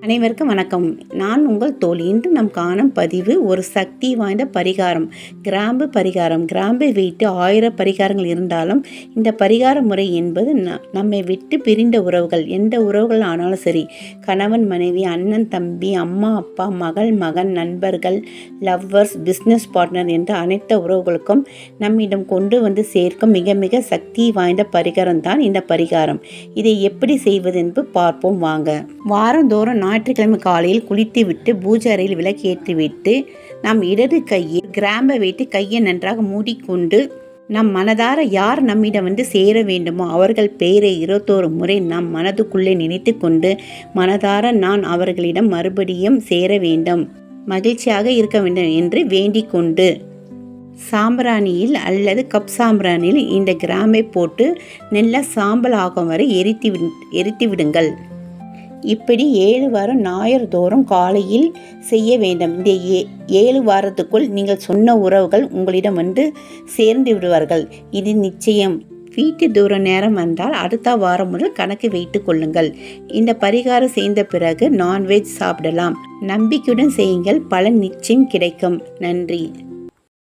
அனைவருக்கும் வணக்கம். நான் உங்கள் தோழி. இன்று நம் காணும் பதிவு ஒரு சக்தி வாய்ந்த பரிகாரம். கிராம்பு பரிகாரம். கிராம்பை வைத்து ஆயிரம் பரிகாரங்கள் இருந்தாலும் இந்த பரிகார முறை என்பது ந- நம்மை விட்டு பிரிந்த உறவுகள். எந்த உறவுகள் ஆனாலும் சரி கணவன் மனைவி அண்ணன் தம்பி அம்மா அப்பா மகள் மகன் நண்பர்கள் லவ்வர்ஸ் பிஸ்னஸ் பார்ட்னர் என்ற அனைத்து உறவுகளுக்கும் நம்மிடம் கொண்டு வந்து சேர்க்கும் மிக மிக சக்தி வாய்ந்த பரிகாரம் தான் இந்த பரிகாரம். இதை எப்படி செய்வது என்று பார்ப்போம். வாங்க. வாரந்தோறும் ஞாயிற்றுக்கிழமை காலையில் குளித்துவிட்டு பூஜை அறையில் விளக்கேற்றி நம் இடது கையில் கிராம்பை வைத்து கையை நன்றாக மூடிக்கொண்டு நம் மனதார யார் நம்மிடம் வந்து சேர வேண்டுமோ அவர்கள் பெயரை இருபத்தோரு முறை நம் மனதுக்குள்ளே நினைத்து கொண்டு மனதார நான் அவர்களிடம் மறுபடியும் சேர வேண்டும் மகிழ்ச்சியாக இருக்க வேண்டும் என்று வேண்டிக் கொண்டு. சாம்பிராணியில் அல்லது கப் சாம்பிராணியில் இந்த கிராம்பை போட்டு நல்ல சாம்பல் ஆகும் வரை எரித்து எரித்து விடுங்கள். இப்படி ஏழு வாரம் ஞாயிறு தோறும் காலையில் செய்ய வேண்டும். இந்த ஏ ஏழு வாரத்துக்குள் நீங்கள் சொன்ன உறவுகள் உங்களிடம் வந்து சேர்ந்து விடுவார்கள். இது நிச்சயம். வீட்டு தூர நேரம் வந்தால் அடுத்த வாரம் முதல் கணக்கு வைத்துக் கொள்ளுங்கள். இந்த பரிகாரம் செய்த பிறகு நான்வெஜ் சாப்பிடலாம். நம்பிக்கையுடன் செய்யுங்கள். பலன் நிச்சயம் கிடைக்கும். நன்றி.